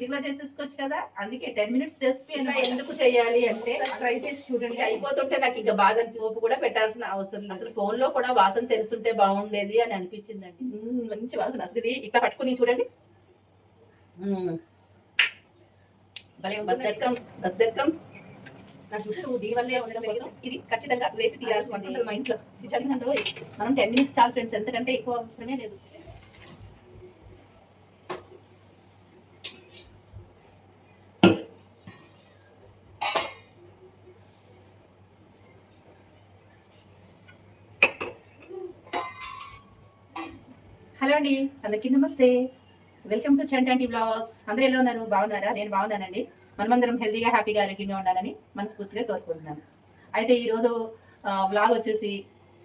చిటికలో చేసేసుకోవచ్చు కదా? అందుకే టెన్ మినిట్స్ రెసిపీ ఎందుకు చేయాలి అంటే ట్రై చేసి చూడండి. అయిపోతుంటే నాకు ఇంకా బాధ పోపు కూడా పెట్టాల్సిన అవసరం అసలు ఫోన్లో కూడా వాసన తెలుసుంటే బాగుండేది అని అనిపించిందండి. మంచి వాసన. అసలు ఇది ఇట్లా పట్టుకుని చూడండి. బద్దకం బద్దకం. నా జుట్టు దీని వల్లే ఉండడం కోసం ఇది ఖచ్చితంగా వేసి తీయాల్సింది. మా ఇంట్లో. మనం టెన్ మినిట్స్ చాలు ఫ్రెండ్స్. ఎంతకంటే ఎక్కువ అవసరమే లేదు. హలో అండి. అందరికీ నమస్తే. వెల్కమ్ టు చంటాంటి బ్లాగ్స్ అందరూ ఎలా ఉన్నారు? బాగున్నారా? నేను బాగున్నానండి. మనమందరం హెల్దీగా హ్యాపీగా ఆరోగ్యంగా ఉండాలని మనస్ఫూర్తిగా కోరుకుంటున్నాను అయితే ఈరోజు బ్లాగ్ వచ్చేసి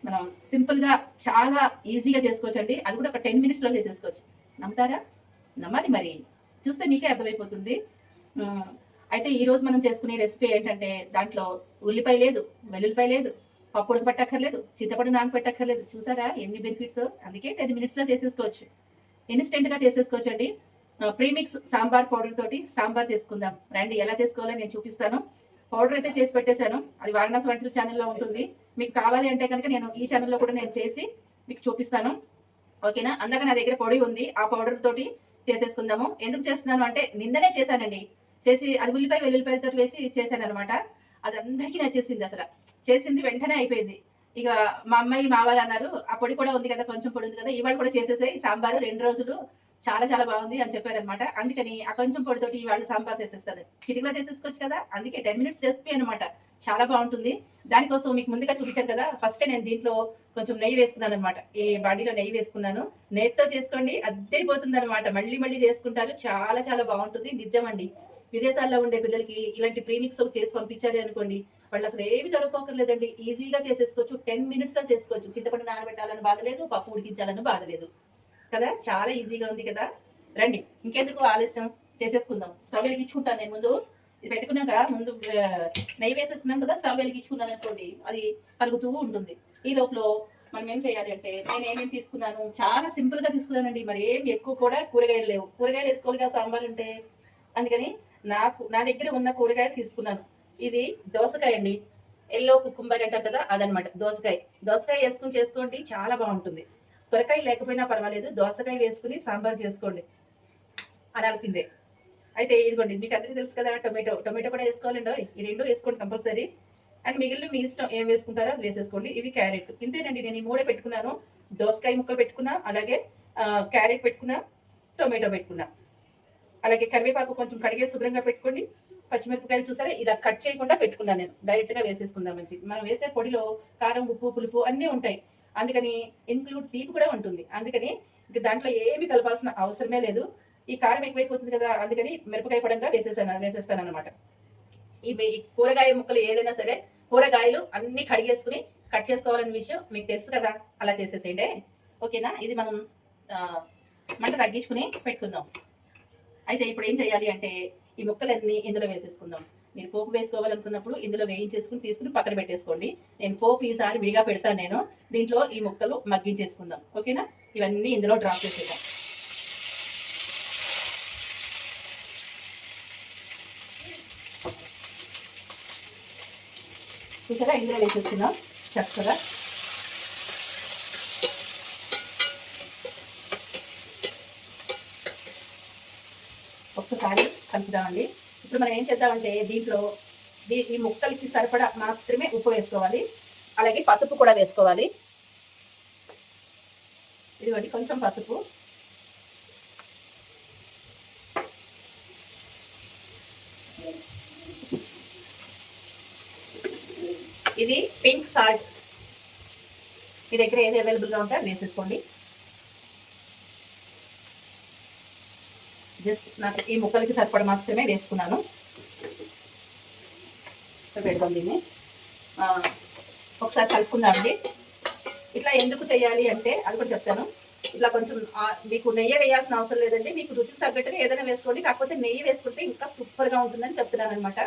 మనం సింపుల్గా చాలా ఈజీగా చేసుకోవచ్చు అండి. అది కూడా ఒక టెన్ మినిట్స్లో చేసేసుకోవచ్చు. నమ్ముతారా? నమ్మాలి మరి. చూస్తే మీకే అర్థమైపోతుంది. అయితే ఈ రోజు మనం చేసుకునే రెసిపీ ఏంటంటే దాంట్లో ఉల్లిపాయ లేదు వెల్లుల్లిపాయ లేదు పప్పు ఉడకబెట్టక్కర్లేదు చింతపండు నానబెట్టక్కర్లేదు చూసారా ఎన్ని బెనిఫిట్స్ అందుకే టెన్ మినిట్స్లో చేసేసుకోవచ్చు. ఇన్స్టెంట్గా చేసేసుకోవచ్చు అండి ప్రీమిక్స్ సాంబార్ పౌడర్ తోటి సాంబార్ చేసుకుందాం. రండి ఎలా చేసుకోవాలో నేను చూపిస్తాను. పౌడర్ అయితే చేసి పెట్టేశాను. అది వారణాసి వంటల ఛానల్లో ఉంటుంది. మీకు కావాలి అంటే కనుక నేను ఈ ఛానల్లో కూడా నేను చేసి మీకు చూపిస్తాను. ఓకేనా? అందాక నా దగ్గర పొడి ఉంది. ఆ పౌడర్ తోటి చేసేసుకుందాము. ఎందుకు చేస్తున్నాను అంటే నిన్ననే చేశానండి. చేసి అది ఉల్లిపాయ వెల్లుల్లిపాయలతో వేసి చేశాను అనమాట అది అందరికీ నచ్చేసింది అసలు. చేసింది వెంటనే అయిపోయింది. ఇక మా అమ్మాయి మా వాళ్ళు అన్నారు ఆ పొడి కూడా ఉంది కదా కొంచెం పొడి ఉంది కదా ఇవాళ కూడా చేసేసాయి సాంబారు రెండు రోజులు చాలా చాలా బాగుంది అని చెప్పారనమాట అందుకని ఆ కొంచెం పొడితోటి ఇవాళ సాంబార్ చేసేస్తారు చిటికలో చేసేసుకోవచ్చు కదా అందుకే టెన్ మినిట్స్ రెసిపీ అనమాట చాలా బాగుంటుంది. దానికోసం మీకు ముందుగా చూపించాను కదా ఫస్ట్ నేను దీంట్లో కొంచెం నెయ్యి వేసుకున్నాను అనమాట ఈ బాడీలో నెయ్యి వేసుకున్నాను. నెయ్యితో చేసుకోండి అద్దరిపోతుంది అనమాట మళ్ళీ మళ్ళీ చేసుకుంటారు. చాలా చాలా బాగుంటుంది. నిజమండి. విదేశాల్లో ఉండే పిల్లలకి ఇలాంటి ప్రీమిక్స్ చేసి పంపించాలి అనుకోండి వాళ్ళు అసలు ఏమి చదువుకోకర్లేదండి. ఈజీగా చేసేసుకోవచ్చు టెన్ మినిట్స్లో చేసుకోవచ్చు. చింతపండు నానబెట్టాలని బాధ లేదు పప్పు ఉడికించాలని బాధ లేదు. కదా? చాలా ఈజీగా ఉంది కదా? రండి ఇంకెందుకు ఆలస్యం? చేసేసుకుందాం. స్టవ్ వెలిగించుకుంటాను నేను ముందు. ఇది పెట్టుకున్నాక ముందు నెయ్యి వేసేసుకున్నాం కదా స్టవ్ వెలిగించుకున్నాను అనుకోండి అది కలుగుతూ ఉంటుంది. ఈ లోపల మనం ఏం చేయాలి అంటే నేను ఏమేమి తీసుకున్నాను? చాలా సింపుల్గా తీసుకున్నానండి. మరి ఏం ఎక్కువ కూడా కూరగాయలు లేవు. కూరగాయలు వేసుకోవాలి కదా సాంబార్ ఉంటే అందుకని నాకు నా దగ్గర ఉన్న కూరగాయలు తీసుకున్నాను. ఇది దోసకాయ అండి. ఎల్లో కుకుంబర్ అంటారు కదా అదనమాట దోసకాయ. దోసకాయ వేసుకుని చేసుకోండి చాలా బాగుంటుంది. సొరకాయ లేకపోయినా పర్వాలేదు దోసకాయ వేసుకుని సాంబార్ చేసుకోండి. అనాల్సిందే. అయితే ఇదిగోండి మీకు అందరికీ తెలుసు కదా టొమాటో. టొమాటో కూడా వేసుకోవాలండి ఈ రెండు వేసుకోండి కంపల్సరీ. అండ్ మిగిలిన మీ ఇష్టం ఏం వేసుకుంటారో అది వేసేసుకోండి. ఇవి క్యారెట్. ఇంతేనండి నేను ఈ మూడే పెట్టుకున్నాను. దోసకాయ ముక్కలు పెట్టుకున్నా అలాగే క్యారెట్ పెట్టుకున్నా టొమాటో పెట్టుకున్నా. అలాగే కరివేపాకు కొంచెం కడిగే శుభ్రంగా పెట్టుకోండి. పచ్చిమిరపకాయలు చూసారా? ఇలా కట్ చేయకుండా పెట్టుకున్నాను నేను. డైరెక్ట్గా వేసేసుకుందాం మంచి మనం వేసే పొడిలో కారం ఉప్పు పులుపు అన్నీ ఉంటాయి. అందుకని ఇంక్లూడ్ తీపి కూడా ఉంటుంది. అందుకని ఇంక దాంట్లో ఏమి కలపాల్సిన అవసరమే లేదు. ఈ కారం ఎక్కువైపోతుంది కదా అందుకని మిరపకాయ పడంగా వేసేసాను వేసేస్తాను అనమాట ఈ కూరగాయ ముక్కలు ఏదైనా సరే కూరగాయలు అన్ని కడిగేసుకుని కట్ చేసుకోవాలనే విషయం మీకు తెలుసు కదా అలా చేసేసేయండి. ఓకేనా? ఇది మనం మంట తగ్గించుకుని పెట్టుకుందాం. అయితే ఇప్పుడు ఏం చేయాలి అంటే ఈ ముక్కలన్నీ ఇందులో వేసేసుకుందాం. మీరు పోపు వేసుకోవాలనుకున్నప్పుడు ఇందులో వేయించేసుకుని తీసుకుని పక్కన పెట్టేసుకోండి. నేను పోపు ఈసారి విడిగా పెడతాను నేను. దీంట్లో ఈ ముక్కలు మగ్గించేసుకుందాం. ఓకేనా? ఇవన్నీ ఇందులో డ్రాప్ చేసేద్దాం. చూసారా? ఇందులో వేసేస్తున్నాం చక్కగా ఒక్కసారి కలుపుదామండి. ఇప్పుడు మనం ఏం చేద్దామంటే దీంట్లో దీ- ఈ ముక్కలకి సరిపడా మాత్రమే ఉప్పు వేసుకోవాలి. అలాగే పసుపు కూడా వేసుకోవాలి. ఇదిగోండి కొంచెం పసుపు. ఇది పింక్ సాల్ట్. మీ దగ్గర ఏది అవైలబుల్గా ఉంటే అది వేసేసుకోండి. జస్ట్ నాకు ఈ ముక్కలకి సరిపడ మాత్రమే వేసుకున్నాను. పెడతాం దీన్ని. ఒకసారి కలుపుకుందామండి. ఇట్లా ఎందుకు చేయాలి అంటే అది కూడా చెప్తాను. ఇట్లా కొంచెం మీకు నెయ్యి వేయాల్సిన అవసరం లేదండి. మీకు రుచికి తగ్గట్టుగా ఏదైనా వేసుకోండి. కాకపోతే నెయ్యి వేసుకుంటే ఇంకా సూపర్గా ఉంటుందని చెప్తున్నాను అనమాట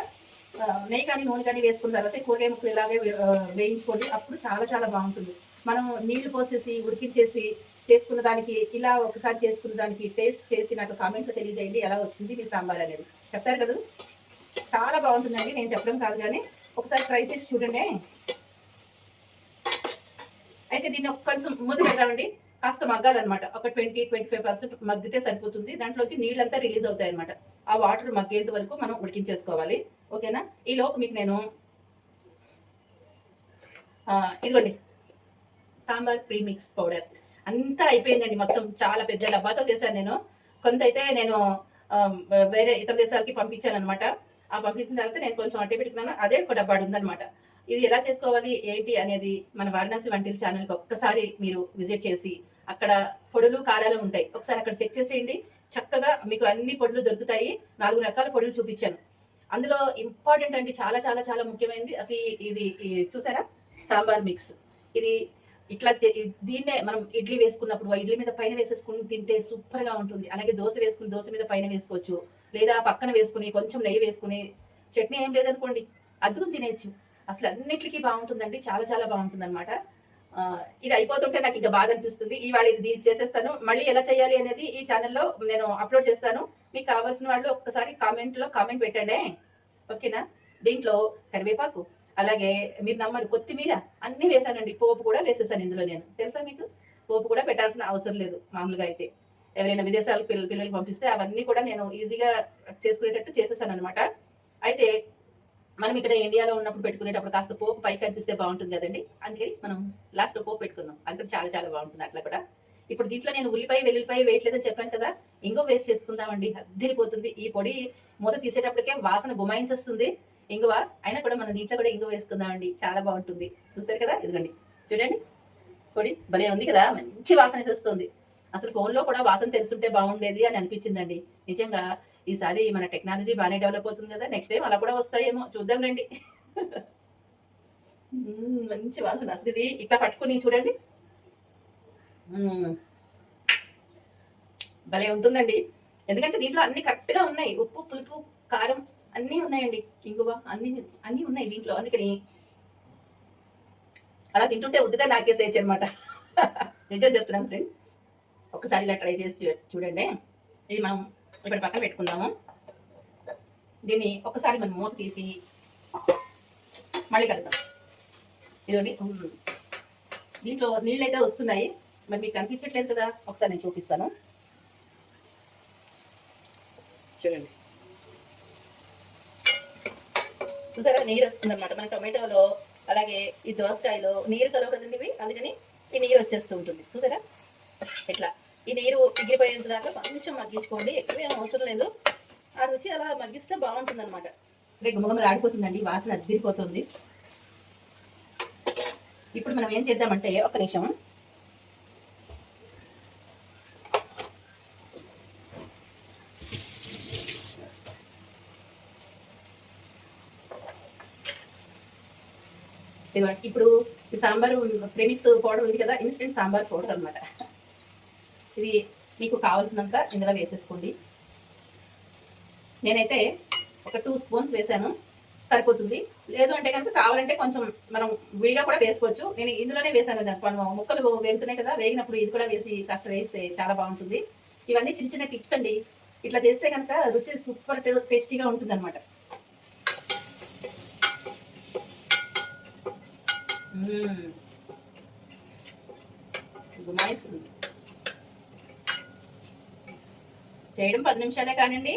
నెయ్యి కానీ నూనె కానీ వేసుకున్న తర్వాత కూరగాయ ముక్కలు ఇలాగే వే- వేయించుకోండి. అప్పుడు చాలా చాలా బాగుంటుంది. మనం నీళ్ళు పోసేసి ఉడికించేసి చేసుకున్న దానికి ఇలా ఒకసారి చేసుకున్న దానికి టేస్ట్ చేసి నాకు కామెంట్లో తెలియజేయండి ఎలా వచ్చింది మీ సాంబార్ అనేది. చెప్తారు కదా? చాలా బాగుంటుందండి నేను చెప్పడం కాదు కానీ ఒకసారి ట్రై చేసి చూడండి. అయితే దీన్ని కొంచెం ముందు పెడతామండి కాస్త మగ్గాలన్నమాట. ఒక ట్వంటీ ట్వంటీ ఫైవ్ పర్సెంట్ మగ్గితే సరిపోతుంది. దాంట్లోంచి నీళ్ళంతా రిలీజ్ అవుతాయి అనమాట ఆ వాటర్ మగ్గేంత వరకు మనం ఉడికించేసుకోవాలి. ఓకేనా? ఈ లోపు మీకు నేను ఇదిగోండి. Sambar premix powder. అంతా అయిపోయిందండి మొత్తం చాలా పెద్ద డబ్బాతో చేశాను నేను. కొంత అయితే నేను వేరే ఇతర దేశాలకి పంపించాను అనమాట ఆ పంపించిన తర్వాత నేను కొంచెం అట్టే పెట్టుకున్నాను అదే ఒక డబ్బాడు ఉందనమాట ఇది ఎలా చేసుకోవాలి ఏంటి అనేది మన వారణాసి వంటల ఛానల్కి ఒక్కసారి మీరు విజిట్ చేసి అక్కడ పొడులు కారాలు ఉంటాయి. ఒకసారి అక్కడ చెక్ చేసేయండి. చక్కగా మీకు అన్ని పొడులు దొరుకుతాయి. నాలుగు రకాల పొడులు చూపించాను. అందులో ఇంపార్టెంట్ అండి చాలా చాలా చాలా ముఖ్యమైనది. అసలు ఇది చూసారా? సాంబార్ మిక్స్. ఇది ఇట్లా దీన్నే మనం ఇడ్లీ వేసుకున్నప్పుడు ఆ ఇడ్లీ మీద పైన వేసేసుకుని తింటే సూపర్గా ఉంటుంది. అలాగే దోశ వేసుకుని దోశ మీద పైన వేసుకోవచ్చు. లేదా పక్కన వేసుకుని కొంచెం నెయ్యి వేసుకుని చట్నీ ఏం లేదనుకోండి అద్దుకుని తినేయచ్చు. అసలు అన్నిటికీ బాగుంటుందండి చాలా చాలా బాగుంటుంది అనమాట ఇది అయిపోతుంటే నాకు ఇంకా బాధ అనిపిస్తుంది. ఇవాళ ఇది చేసేస్తాను. మళ్ళీ ఎలా చేయాలి అనేది ఈ ఛానల్లో నేను అప్లోడ్ చేస్తాను. మీకు కావాల్సిన వాళ్ళు ఒక్కసారి కామెంట్లో కామెంట్ పెట్టండి. ఓకేనా? దీంట్లో కరివేపాకు. అలాగే మీరు నమ్మరు కొత్తిమీర అన్ని వేసానండి పోపు కూడా వేసేసాను ఇందులో నేను. తెలుసా మీకు? పోపు కూడా పెట్టాల్సిన అవసరం లేదు మామూలుగా అయితే. ఎవరైనా విదేశాలకు పిల్ల పిల్లలకి పంపిస్తే అవన్నీ కూడా నేను ఈజీగా చేసుకునేటట్టు చేసేసాను అనమాట అయితే మనం ఇక్కడ ఇండియాలో ఉన్నప్పుడు పెట్టుకునేటప్పుడు కాస్త పోపు పైకి కనిపిస్తే బాగుంటుంది కదండి. అందుకని మనం లాస్ట్లో పోపు పెట్టుకుందాం అది కూడా చాలా చాలా బాగుంటుంది అట్లా కూడా. ఇప్పుడు దీంట్లో నేను ఉల్లిపాయ వెల్లుల్లిపాయ వేయట్లేదని చెప్పాను కదా. ఇంకో వేస్ట్ చేసుకుందామండి. అద్దరిపోతుంది. ఈ పొడి మూత తీసేటప్పటికే వాసన గుమాయించేస్తుంది ఇంగువ అయినా కూడా మన దీంట్లో కూడా ఇంగువ వేసుకుందామండి. చాలా బాగుంటుంది. చూసారు కదా? ఇదిగండి. చూడండి. పొడి భలే ఉంది కదా? మంచి వాసన వేసేస్తుంది అసలు ఫోన్లో కూడా వాసన తెలుసుంటే బాగుండేది అని అనిపించిందండి. నిజంగా ఈసారి మన టెక్నాలజీ బాగానే డెవలప్ అవుతుంది కదా? నెక్స్ట్ టైం అలా కూడా వస్తాయేమో. చూద్దాం రండి. మంచి వాసన. అసలు ఇది ఇట్లా పట్టుకుని చూడండి. భలే ఉంటుందండి. ఎందుకంటే దీంట్లో అన్ని కరెక్ట్గా ఉన్నాయి. ఉప్పు పులుపు కారం అన్నీ ఉన్నాయండి. ఇంగువ అన్ని అన్నీ ఉన్నాయి దీంట్లో. అందుకని అలా తింటుంటే ఉద్దితే నాకేసేయచ్చు అనమాట నిజం చెప్తున్నాను ఫ్రెండ్స్. ఒకసారి ఇలా ట్రై చేసి చూడండి. ఇది మనం ఇప్పుడు పక్కన పెట్టుకుందాము. దీన్ని ఒకసారి మనం మూత తీసి మళ్ళీ కలుద్దాం ఇదండి దీంట్లో నీళ్ళు అయితే వస్తున్నాయి. మరి మీకు కనిపించట్లేదు కదా? ఒకసారి నేను చూపిస్తాను. చూడండి. చూసారా? నీరు వస్తుంది అనమాట మన టొమాటోలో అలాగే ఈ దోసకాయలో నీరు కలవు కదండి ఇవి? అందుకని ఈ నీరు వచ్చేస్తూ ఉంటుంది. చూసారా? ఇట్లా. ఈ నీరు ఎగిరిపోయేంత దాకా కొంచెం మగ్గించుకోండి. ఎక్కువ ఏం అవసరం లేదు. ఆ రుచి అలా మగ్గిస్తే బాగుంటుంది అనమాట రేపు గుమ్మగుమ్మలు ఆడిపోతుందండి. వాసన అద్దిరిపోతుంది ఇప్పుడు మనం ఏం చేద్దామంటే ఒక నిమిషం ఇదిగోండి, ఇప్పుడు ఈ సాంబార్ ప్రేమిక్స్ పౌడర్ ఉంది కదా ఇన్స్టెంట్ సాంబార్ పౌడర్ అనమాట ఇది మీకు కావాల్సినంత ఇందులో వేసేసుకోండి. నేనైతే ఒక టూ స్పూన్స్ వేసాను సరిపోతుంది. లేదు అంటే కనుక కావాలంటే కొంచెం మనం విడిగా కూడా వేసుకోవచ్చు. నేను ఇందులోనే వేసాను దాన్ని మనం ముక్కలు వేగుతున్నాయి కదా వేగినప్పుడు ఇది కూడా వేసి కాస్త వేస్తే చాలా బాగుంటుంది. ఇవన్నీ చిన్న చిన్న టిప్స్ అండి. ఇట్లా చేస్తే కనుక రుచి సూపర్ టేస్టీగా ఉంటుంది అనమాట Hmm. గుమాయిస్తుంది చేయడం పది నిమిషాలే కానండి.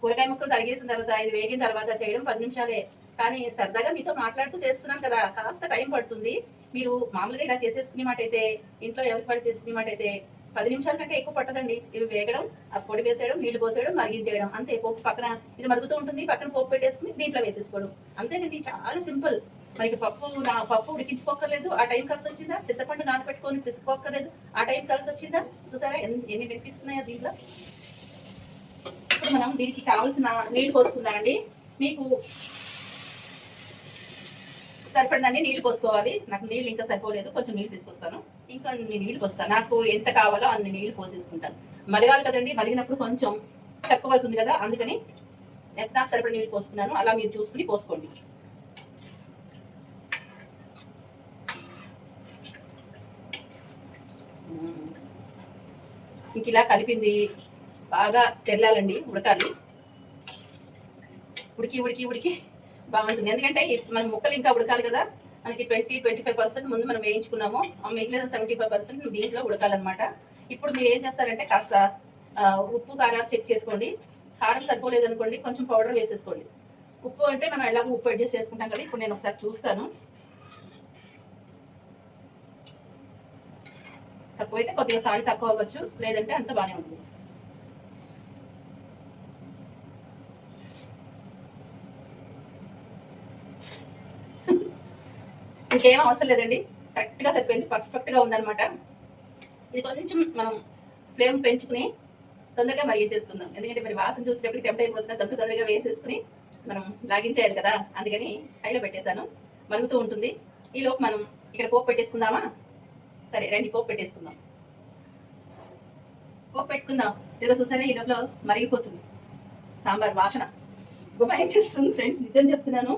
కూరగాయ ముక్కలు తరిగేసిన తర్వాత ఇది వేగిన తర్వాత చేయడం పది నిమిషాలే. కానీ సరదాగా మీతో మాట్లాడుతూ చేస్తున్నాం కదా కాస్త టైం పడుతుంది. మీరు మామూలుగా ఇలా చేసేసుకునే మాట అయితే ఇంట్లో ఎవరికి పడి చేసుకునే మాట అయితే పది నిమిషాల కంటే ఎక్కువ పట్టదండి. ఇవి వేగడం ఆ పొడి వేసేయడం నీళ్ళు పోసేయడం మరిగించేయడం. అంతే పోపు పక్కన ఇది మరుగుతూ ఉంటుంది. పక్కన పోపు పెట్టేసుకుని దీంట్లో వేసేసుకోవడం. అంతేనండి చాలా సింపుల్. మనకి పప్పు నా పప్పు ఉడికించుకోకర్లేదు ఆ టైం కలిసి వచ్చిందా? చింతపండు నానబెట్టుకొని పిసుకోకర్లేదు ఆ టైం కలిసి వచ్చిందా? చూసారా? ఎన్ని ఎన్ని దీంట్లో? ఇప్పుడు మనం దీనికి కావాల్సిన నీళ్ళు పోసుకుందామండి. మీకు సరిపడినన్ని నీళ్ళు పోసుకోవాలి. నాకు నీళ్ళు ఇంకా సరిపోలేదు. కొంచెం నీళ్ళు తీసుకొస్తాను. ఇంకా అన్ని నీళ్ళు పోస్తాను. నాకు ఎంత కావాలో అన్ని నీళ్ళు పోసేసుకుంటాను. మరగాలి కదండి. మరిగినప్పుడు కొంచెం తక్కువ అవుతుంది కదా. అందుకని నాకు సరిపడి నీళ్ళు పోసుకున్నాను. అలా మీరు చూసుకుని పోసుకోండి. మీకు ఇలా కలిపింది. బాగా తెల్లాలండి ఉడకాలి. ఉడికి ఉడికి ఉడికి బాగుంటుంది. ఎందుకంటే మన ముక్కలు ఇంకా ఉడకాలి కదా. మనకి ట్వంటీ ట్వంటీ ఫైవ్ పర్సెంట్ ముందు మనం వేయించుకున్నాము. మిగిలిన సెవెంటీ ఫైవ్ పర్సెంట్ దీంట్లో ఉడకాలన్నమాట. ఇప్పుడు మీరు ఏం చేస్తారంటే కాస్త ఉప్పు కారాలు చెక్ చేసుకోండి. కారం సరిపోలేదు కొంచెం పౌడర్ వేసేసుకోండి. ఉప్పు అంటే మనం ఎలాగో ఉప్పు అడ్జస్ట్ చేసుకుంటాం కదా. ఇప్పుడు నేను ఒకసారి చూస్తాను. తక్కువైతే కొద్దిగా సాల్ట్ తక్కువ అవ్వచ్చు లేదంటే అంత బాగానే ఉంటుంది. ఇంకేం అవసరం లేదండి. కరెక్ట్గా సరిపోయింది పర్ఫెక్ట్గా ఉందన్నమాట. ఇది కొంచెం మనం ఫ్లేమ్ పెంచుకుని తొందరగా మరిగించేసుకుందాం. ఎందుకంటే మరి వాసన చూసేటప్పుడు టెంప్ట్ అయిపోతున్నా తొందర తొందరగా వేసేసుకుని మనం లాగించేయాలి కదా. అందుకని హైలో పెట్టేశాను. మరుగుతూ ఉంటుంది. ఈ లోపు మనం ఇక్కడ పోపు పెట్టేసుకుందామా? సరే రండి పోపు పెట్టేసుకుందాం. పోపు పెట్టుకుందాం. ఏదో చూసారా ఈ లోపల మరిగిపోతుంది. సాంబార్ వాసన. గుమాయించేస్తుంది ఫ్రెండ్స్? నిజం చెప్తున్నాను.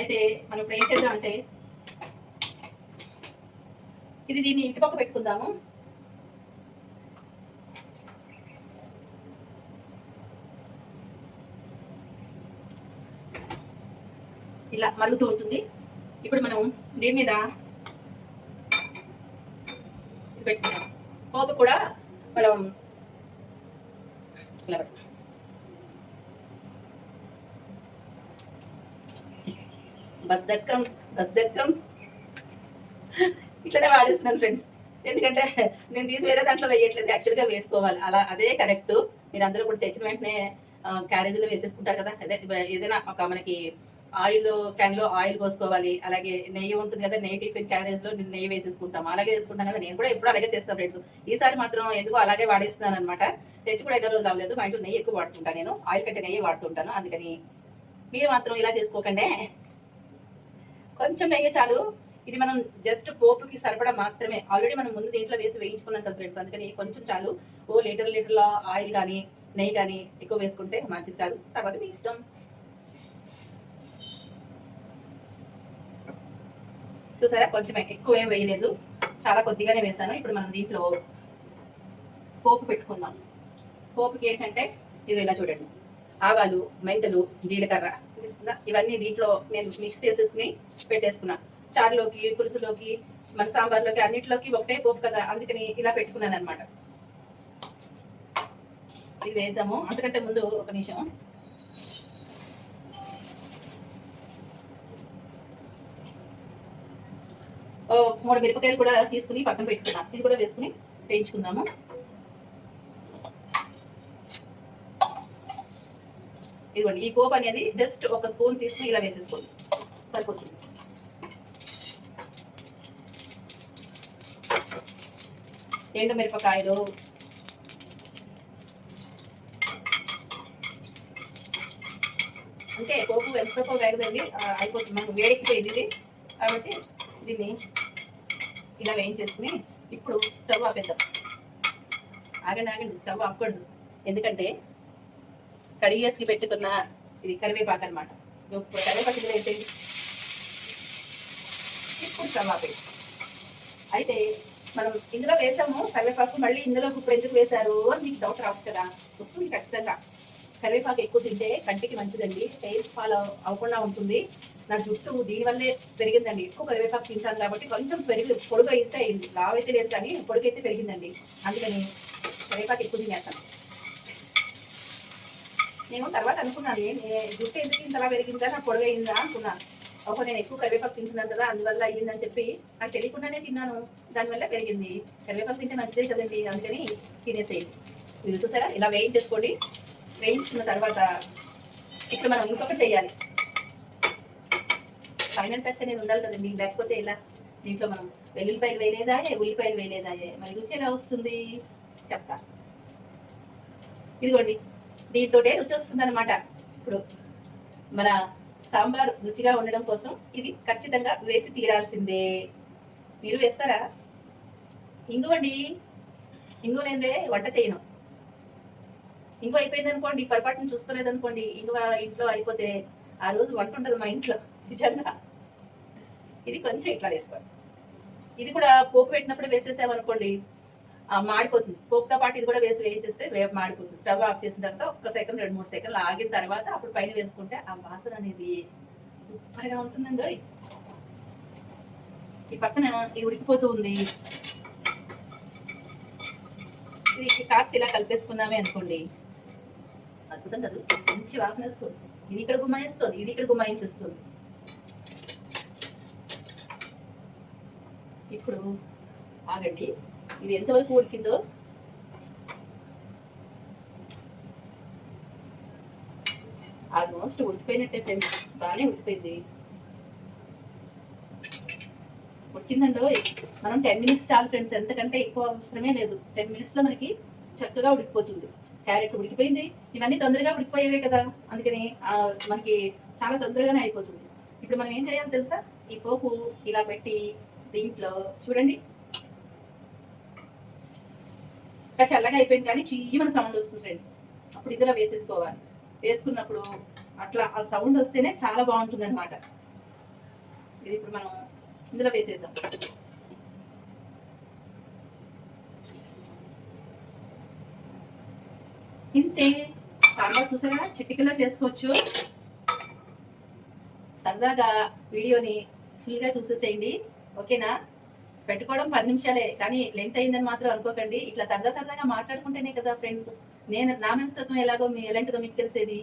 అయితే మనం ఇప్పుడు ఏం చేద్దాం అంటే ఇది దీన్ని ఇంటి పక్క పెట్టుకుందాము. ఇలా మరుగుతూ ఉంటుంది. ఇప్పుడు మనం దీని మీద పెట్టుకున్నాం పోపు కూడా మనం బద్దకం బద్దకం ఇట్లనే వాడేస్తున్నాను ఫ్రెండ్స్. ఎందుకంటే నేను తీసి వేరే దాంట్లో వేయట్లేదు. యాక్చువల్గా వేసుకోవాలి. అలా అదే కరెక్ట్. మీరు అందరూ కూడా తెచ్చిన వెంటనే క్యారేజీలో వేసేసుకుంటారు కదా. అదే ఏదైనా ఒక మనకి ఆయిల్ క్యాన్లో ఆయిల్ పోసుకోవాలి. అలాగే నెయ్యి ఉంటుంది కదా నెయ్యి టిఫిన్ క్యారేజ్లో నేను నెయ్యి వేసేసుకుంటాం. అలాగే వేసుకుంటాను కదా నేను కూడా ఎప్పుడు అలాగే చేస్తాను ఫ్రెండ్స్ ఈసారి మాత్రం ఎందుకో అలాగే వాడేస్తున్నాను అనమాట తెచ్చి కూడా ఎన్నో రోజులు అవ్వలేదు. మా ఇంట్లో నెయ్యి ఎక్కువ వాడుతుంటాను నేను. ఆయిల్ కంటే నెయ్యి వాడుతుంటాను. అందుకని మీరు మాత్రం ఇలా చేసుకోకండి. కొంచెం నెయ్యి చాలు. ఇది మనం జస్ట్ పోపుకి సరిపడా మాత్రమే. ఆల్రెడీ మనం ముందు దీంట్లో వేసి వేయించుకున్నాం కదా ఫ్రెండ్స్ అందుకని కొంచెం చాలు. ఓ లీటర్ లీటర్ల ఆయిల్ కానీ నెయ్యి కానీ ఎక్కువ వేసుకుంటే మంచిది కాదు. తర్వాత మీ ఇష్టం. చూసారా కొంచెం ఎక్కువ ఏం వేయలేదు. చాలా కొద్దిగానే వేసాను ఇప్పుడు మనం దీంట్లో పోపు పెట్టుకుందాం. పోపుకి ఏంటంటే ఇది ఇలా చూడండి. ఆవాలు మెంతులు జీలకర్ర అనిపిస్తుందా ఇవన్నీ దీంట్లో నేను మిక్స్ చేసేసుకుని పెట్టేసుకున్నా. చారులోకి పులుసులోకి మన సాంబార్లోకి అన్నిటిలోకి ఒకటే పోపు కదా. అందుకని ఇలా పెట్టుకున్నాను అనమాట ఇది వేద్దాము. అంతకంటే ముందు ఒక నిమిషం. మూడు మిరపకాయలు కూడా తీసుకుని పక్కన పెట్టుకున్నాం ఇది కూడా వేసుకుని వేయించుకుందాము? ఇదిగోండి ఈ పోపు అనేది జస్ట్ ఒక స్పూన్ తీసుకుని ఇలా వేసేసుకోండి. సరిపోతుంది. ఎండు మిరపకాయలు. అంటే పోపు ఎంతసేపు వేగదండి అయిపోతుంది. మనకు పోయింది ఇది. కాబట్టి దీన్ని ఇలా వేయించేసుకుని ఇప్పుడు స్టవ్ ఆపేద్దాం. ఆగండి ఆగండి స్టవ్ ఆపకూడదు. ఎందుకంటే కడిగేసి పెట్టుకున్న ఇది కరివేపాకు అనమాట కరివేపాకు ఇందులో ఇప్పుడు స్టవ్ ఆపేది అయితే మనం ఇందులో వేసాము కరివేపాకు మళ్ళీ ఇందులో ఇప్పుడు ఎందుకు వేశారు అని మీకు డౌట్ రావచ్చు కదా. వస్తుంది ఖచ్చితంగా. కరివేపాకు ఎక్కువ తింటే కంటికి మంచిదండి హెయిర్ ఫాల్ అవ్వకుండా ఉంటుంది. నా జుట్టు దీనివల్లే పెరిగిందండి. ఎక్కువ కరివేపాకు తింటాను కాబట్టి కొంచెం పెరిగి పొడుగు అయితే అయింది లావైతే అయితే లేదు కానీ పొడుగు అయితే పెరిగిందండి. అందుకని కరివేపాకు ఎక్కువ తినేస్తాను. నేను తర్వాత అనుకున్నాను ఏ జుట్టు ఎందుకు ఇంతలా పెరిగిందా? నా పొడుగు అయిందా? అనుకున్నాను. ఒక నేను ఎక్కువ కరివేపాకు తింటున్నాను కదా అందువల్ల అయ్యిందని చెప్పి నాకు తెలియకుండానే తిన్నాను. దానివల్ల పెరిగింది. కరివేపాకు తింటే మంచిదే కదండి. అందుకని తినేసేయండి మీరు చూసారా? ఇలా వేయించేసుకోండి. వేయించుకున్న తర్వాత ఇప్పుడు మనం ఇంకొకటి చేయాలి. ఫైనల్ టచ్ అనేది ఉండాలి కదండి. లేకపోతే ఇలా దీంట్లో మనం వెల్లుల్లిపాయలు వేయలేదాయే ఉల్లిపాయలు వేయలేదాయే? మరి రుచి ఎలా వస్తుంది? చెప్తా. ఇదిగోండి దీంతోటే రుచి వస్తుంది అనమాట ఇప్పుడు మన సాంబార్ రుచిగా ఉండడం కోసం ఇది ఖచ్చితంగా వేసి తీరాల్సిందే. మీరు వేస్తారా? ఇంగువండి. ఇంగు లేదే వంట చేయను. ఇంగు అయిపోయింది అనుకోండి పొరపాటును చూసుకోలేదనుకోండి ఇంగువ ఇంట్లో అయిపోతే ఆ రోజు వంట ఉంటుంది మా ఇంట్లో. నిజంగా. ఇది కొంచెం ఇట్లా వేసుకోవాలి ఇది కూడా పోపు పెట్టినప్పుడు వేసేసామనుకోండి మాడిపోతుంది. పోపుతో పాటు ఇది కూడా వేసి వేయించేస్తే వేపు మాడిపోతుంది. స్టవ్ ఆఫ్ చేసిన తర్వాత ఒక్క సెకండ్ రెండు మూడు సెకండ్లు ఆగిన తర్వాత అప్పుడు పైన వేసుకుంటే ఆ వాసన అనేది సూపర్గా ఉంటుందండి ఓయ్. ఈ పక్కన ఇది ఉడికిపోతూ ఉంది. ఇది కాస్త ఇలా కలిపేసుకున్నామే అనుకోండి. అద్భుతం కదా మంచి వాసన వస్తుంది. ఇది ఇక్కడ గుమ్మాయిస్తుంది ఇది ఇక్కడ గుమ్మాయించేస్తుంది ఇప్పుడు ఆగండి. ఇది ఎంతవరకు ఉడికిందో? ఆల్మోస్ట్ ఉడికిపోయినట్టే ఫ్రెండ్స్. బాగానే ఉడికిపోయింది. ఉడికిందండో? మనం టెన్ మినిట్స్ చాలు ఫ్రెండ్స్. ఎంతకంటే ఎక్కువ అవసరమే లేదు. టెన్ మినిట్స్లో మనకి చక్కగా ఉడికిపోతుంది. క్యారెట్ ఉడికిపోయింది. ఇవన్నీ తొందరగా ఉడికిపోయేవే కదా. అందుకని మనకి చాలా తొందరగానే అయిపోతుంది. ఇప్పుడు మనం ఏం చేయాలి తెలుసా? ఈ పోపు ఇలా పెట్టి దీంట్లో చూడండి. ఇంకా చల్లగా అయిపోయింది కానీ చీమని సౌండ్ వస్తుంది ఫ్రెండ్స్. అప్పుడు ఇందులో వేసేసుకోవాలి. వేసుకున్నప్పుడు అట్లా ఆ సౌండ్ వస్తేనే చాలా బాగుంటుంది అనమాట ఇది ఇప్పుడు మనం ఇందులో వేసేద్దాం. ఇంతే. తర్వాత చూసారా? చిటికలో చేసుకోవచ్చు. సరదాగా వీడియోని ఫుల్గా చూసేసేయండి. ఓకేనా? పెట్టుకోవడం పది నిమిషాలే కానీ లెంత్ అయిందని మాత్రం అనుకోకండి. ఇట్లా సరదా సరదాగా మాట్లాడుకుంటేనే కదా ఫ్రెండ్స్ నేను నా మనస్తత్వం ఎలాగో మీ ఎలాంటిదో మీకు తెలిసేది.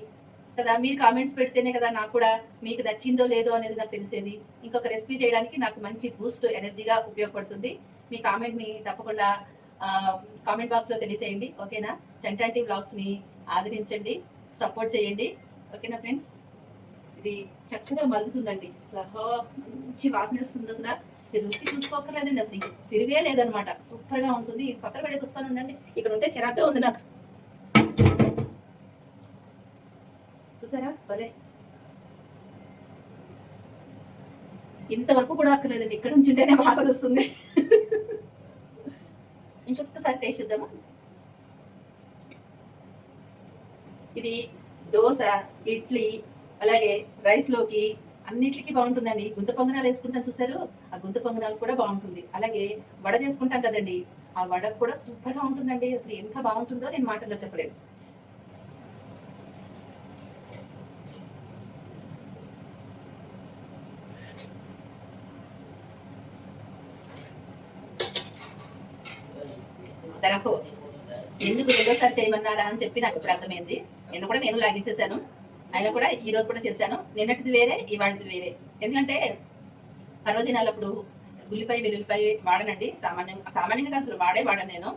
కదా మీరు కామెంట్స్ పెడితేనే కదా నాకు కూడా మీకు నచ్చిందో లేదో అనేది నాకు తెలిసేది. ఇంకొక రెసిపీ చేయడానికి నాకు మంచి బూస్ట్ ఎనర్జీగా ఉపయోగపడుతుంది. మీ కామెంట్ని తప్పకుండా కామెంట్ బాక్స్లో తెలియచేయండి. ఓకేనా? చంటాంటి బ్లాగ్స్ని ఆదరించండి. సపోర్ట్ చేయండి. ఓకేనా ఫ్రెండ్స్ ఇది చక్కగా మరుగుతుందండి. అసలు మంచి వాసన వస్తుంది అసలు. రుచి చూసుకోకర్లేదండి అసలు తిరిగే లేదనమాట. సూపర్గా ఉంటుంది. ఇది పక్కన పెడేసి వస్తాను ఉండండి. ఇక్కడ ఉంటే చిరాగ్గా ఉంది నాకు. చూసారా? భలే. ఇంతవరకు కూడా అక్కర్లేదండి. ఇక్కడ నుంచి ఉంటేనే వాసన వస్తుంది. ఇంకొకసారి టేస్ట్ చూద్దామా? ఇది దోశ ఇడ్లీ అలాగే రైస్లోకి అన్నిటికీ బాగుంటుందండి. గుంత పొంగనాలు వేసుకుంటాం చూసారు ఆ గుంత పొంగనాలు కూడా బాగుంటుంది. అలాగే వడ చేసుకుంటాం కదండి. ఆ వడ కూడా సూపర్గా ఉంటుందండి. అసలు ఎంత బాగుంటుందో నేను మాటల్లో చెప్పలేను. తనకు ఎందుకు రెండోసారి చేయమన్నారా అని చెప్పి నాకు ఇప్పుడు అర్థమైంది. నిన్న కూడా నేను లాగించేశాను. అయినా కూడా ఈ రోజు కూడా చేశాను. నిన్నటిది వేరే ఇవాళది వేరే. ఎందుకంటే పర్వదినాలప్పుడు ఉల్లిపాయ వెల్లుల్లిపాయ వాడనండి. సామాన్యం సామాన్యంగా అసలు వాడే వాడను నేను.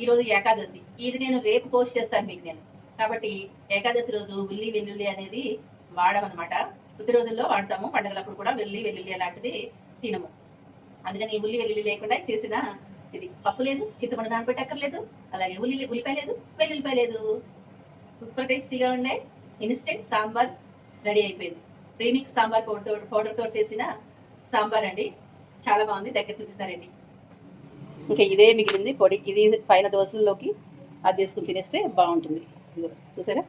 ఈ రోజు ఏకాదశి. ఇది నేను రేపు పోస్ట్ చేస్తాను మీకు నేను. కాబట్టి ఏకాదశి రోజు ఉల్లి వెల్లుల్లి అనేది వాడమన్నమాట. ప్రతి రోజుల్లో వాడతాము. పండుగలప్పుడు కూడా వెల్లి వెల్లుల్లి అలాంటిది తినము. అందుకని ఉల్లి వెల్లుల్లి లేకుండా చేసిన ఇది. పప్పు లేదు చింతపండు నానబెట్టక్కర్లేదు అలాగే ఉల్లి ఉల్లిపాయ లేదు వెల్లుల్లిపాయ లేదు. సూపర్ టేస్టీగా ఉండే ఇన్స్టెంట్ సాంబార్ రెడీ అయిపోయింది. ప్రీమిక్స్ సాంబార్ పౌడర్ పౌడర్తో చేసిన సాంబార్ అండి. చాలా బాగుంది. దగ్గర చూపిస్తారండి. ఇంకా ఇదే మిగిలింది పొడి. ఇది పైన దోశల్లోకి అది తీసుకుని తినేస్తే బాగుంటుంది. చూసారా?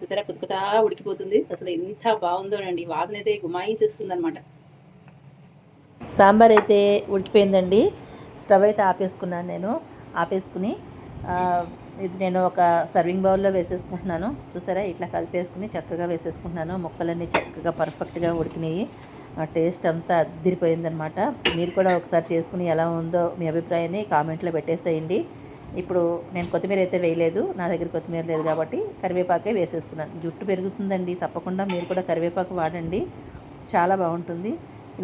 చూసారా? కుతుకుతా ఉడికిపోతుంది. అసలు ఎంత బాగుందోనండి వాసన అయితే గుమాయించేస్తుంది అనమాట సాంబార్ అయితే ఉడికిపోయిందండి. స్టవ్ అయితే ఆపేసుకున్నాను నేను. ఆపేసుకుని ఇది నేను ఒక సర్వింగ్ బౌల్లో వేసేసుకుంటున్నాను. చూసారా? ఇట్లా కలిపేసుకుని చక్కగా వేసేసుకుంటున్నాను. ముక్కలన్నీ చక్కగా పర్ఫెక్ట్గా ఉడికినాయి. ఆ టేస్ట్ అంతా అద్దరిపోయిందనమాట మీరు కూడా ఒకసారి చేసుకుని ఎలా ఉందో మీ అభిప్రాయాన్ని కామెంట్లో పెట్టేసేయండి. ఇప్పుడు నేను కొత్తిమీర అయితే వేయలేదు. నా దగ్గర కొత్తిమీర లేదు కాబట్టి కరివేపాకే వేసేసుకున్నాను. జుట్టు పెరుగుతుందండి. తప్పకుండా మీరు కూడా కరివేపాకు వాడండి. చాలా బాగుంటుంది.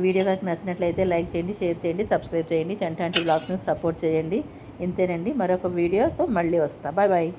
వీడియో కనుక నచ్చినట్లయితే లైక్ చేయండి షేర్ చేయండి సబ్స్క్రైబ్ చేయండి. చంటాంటి బ్లాగ్స్ని సపోర్ట్ చేయండి. ఇంతేనండి. మరొక వీడియోతో మళ్ళీ వస్తా. Bye bye.